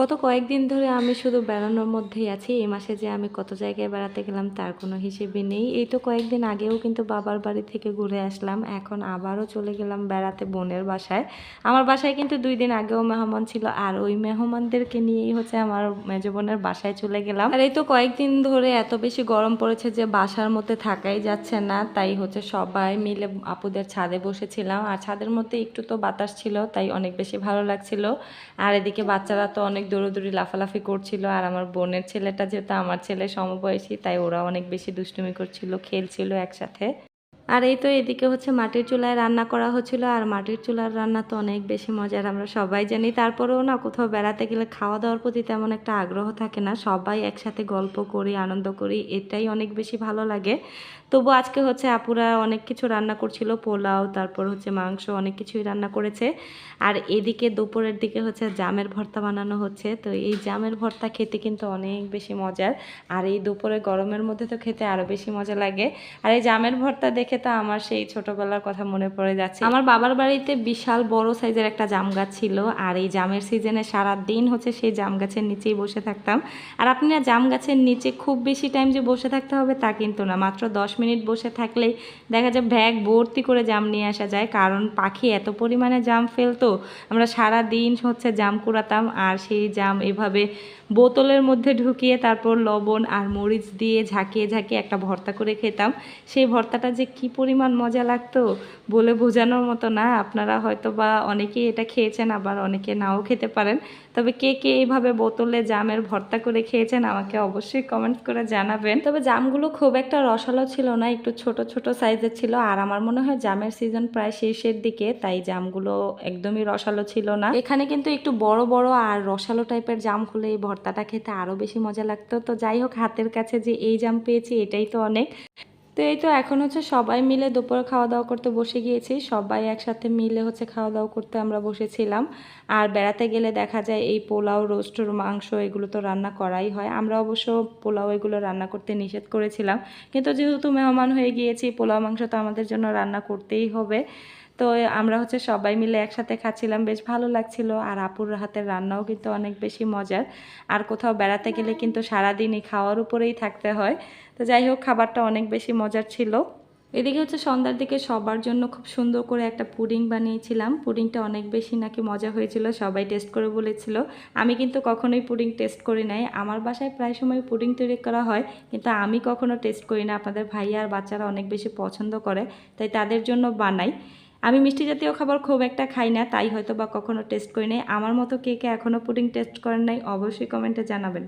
গত কয়েকদিন ধরে আমি শুধু বেড়ানোর মধ্যেই আছি। এই মাসে যে আমি কত জায়গায় বেড়াতে গেলাম তার কোনো হিসেবে নেই। এই তো কয়েকদিন আগেও কিন্তু বাবার বাড়ি থেকে ঘুরে আসলাম। এখন আবারও চলে গেলাম বেড়াতে বোনের বাসায়। আমার বাসায় কিন্তু দুই দিন আগেও মেহমান ছিল আর ওই মেহমানদেরকে নিয়েই হচ্ছে আমার মেজ বোনের বাসায় চলে গেলাম। আর এই তো কয়েকদিন ধরে এত বেশি গরম পড়েছে যে বাসার মধ্যে থাকাই যাচ্ছে না। তাই হচ্ছে সবাই মিলে আপুদের ছাদে বসেছিলাম। আর ছাদের মধ্যে একটু তো বাতাস ছিল, তাই অনেক বেশি ভালো লাগছিল। আর এদিকে বাচ্চারা তো অনেক দৌড়োদৌড়ি, লাফালাফি করছিল আর আমার বোনের ছেলেটা যেহেতু আমার ছেলে সমবয়সী, তাই ওরা অনেক বেশি দুষ্টুমি করছিল, খেলছিল একসাথে। আর এই তো এদিকে হচ্ছে মাটির চুলায় রান্না করা হচ্ছিল, আর মাটির চুলার রান্না তো অনেক বেশি মজার, আমরা সবাই জানি। তারপরেও না কোথাও বেড়াতে গেলে খাওয়া দাওয়ার প্রতি তেমন একটা আগ্রহ থাকে না, সবাই একসাথে গল্প করি, আনন্দ করি, এটাই অনেক বেশি ভালো লাগে। তবু আজকে হচ্ছে আপুরা অনেক কিছু রান্না করছিল, পোলাও, তারপর হচ্ছে মাংস, অনেক কিছুই রান্না করেছে। আর এদিকে দুপুরের দিকে হচ্ছে জামের ভর্তা বানানো হচ্ছে, তো এই জামের ভর্তা খেতে কিন্তু অনেক বেশি মজার, আর এই দুপুরে গরমের মধ্যে তো খেতে আরও বেশি মজা লাগে। আর এই জামের ভর্তা দেখে তো আমার সেই ছোটবেলার কথা মনে পড়ে যাচ্ছে। আমার বাবার বাড়িতে বিশাল বড় সাইজের একটা জাম গাছ ছিল, আর এই জামের সিজনে সারা দিন হচ্ছে সেই জাম গাছের নিচেই বসে থাকতাম। আর আপনি না জাম গাছের নিচে খুব বেশি টাইম যে বসে থাকতে হবে তা কিন্তু না, মাত্র দশ মিনিট বসে থাকলেই দেখা যায় ব্যাগ ভর্তি করে জাম নিয়ে আসা যায়। কারণ পাখি এত পরিমাণে জাম ফেলতো, আমরা সারা দিন হচ্ছে জাম কুড়াতাম, আর সেই জাম এভাবে বোতলের মধ্যে ঢুকিয়ে তারপর লবণ আর মরিচ দিয়ে ঝাঁকিয়ে ঝাঁকিয়ে একটা ভর্তা করে খেতাম। সেই ভর্তাটা যে কি পরিমাণ মজা লাগতো বলে বোঝানোর মতো না। আপনারা হয়তো বা অনেকেই এটা খেয়েছেন, আবার অনেকে নাও খেতে পারেন। তবে কে কে এইভাবে বোতলে জামের ভর্তা করে খেয়েছেন আমাকে অবশ্যই কমেন্টস করে জানাবেন। তবে জামগুলো খুব একটা রসালো ছিল না, একটু ছোট ছোট সাইজের ছিল। আর আমার মনে হয় জামের সিজন প্রায় শেষের দিকে, তাই জামগুলো একদমই রসালো ছিল না। এখানে কিন্তু একটু বড় বড় আর রসালো টাইপের জাম হলে এই ভর্তাটা খেতে আরও বেশি মজা লাগতো। তো যাই হোক, হাতের কাছে যে এই জাম পেয়েছি, এটাই তো অনেক। তো এই তো এখন হচ্ছে সবাই মিলে দুপুরে খাওয়া দাওয়া করতে বসে গিয়েছি। সবাই একসাথে মিলে হচ্ছে খাওয়া দাওয়া করতে আমরা বসেছিলাম। আর বেড়াতে গেলে দেখা যায় এই পোলাও রোস্টর মাংস এগুলো তো রান্না করাই হয়। আমরা অবশ্য পোলাও এগুলো রান্না করতে নিষেধ করেছিলাম। কিন্তু যেহেতু মেহমান হয়ে গিয়েছি, পোলাও, মাংস তো আমাদের জন্য রান্না করতেই হবে। তো আমরা হচ্ছে সবাই মিলে একসাথে খাচ্ছিলাম, বেশ ভালো লাগছিল। আর আপুর হাতের রান্নাও কিন্তু অনেক বেশি মজার। আর কোথাও বেড়াতে গেলে কিন্তু সারাদিনই খাওয়ার উপরেই থাকতে হয়। তো যাই হোক, খাবারটা অনেক বেশি মজার ছিল। এদিকে হচ্ছে সন্ধ্যার দিকে সবার জন্য খুব সুন্দর করে একটা পুডিং বানিয়েছিলাম। পুডিংটা অনেক বেশি নাকি মজা হয়েছিল, সবাই টেস্ট করে বলেছিল। আমি কিন্তু কখনোই পুডিং টেস্ট করি নাই। আমার বাসায় প্রায় সময় পুডিং তৈরি করা হয়, কিন্তু আমি কখনো টেস্ট করি না। আপনাদের ভাইয়া আর বাচ্চারা অনেক বেশি পছন্দ করে, তাই তাদের জন্য বানাই। আমি মিষ্টি জাতীয় খাবার খুব একটা খাই না, তাই হয়তো বা কখনো টেস্ট করি নাই। আমার মতো কে কে এখনও পুডিং টেস্ট করেন নাই, অবশ্যই কমেন্টে জানাবেন।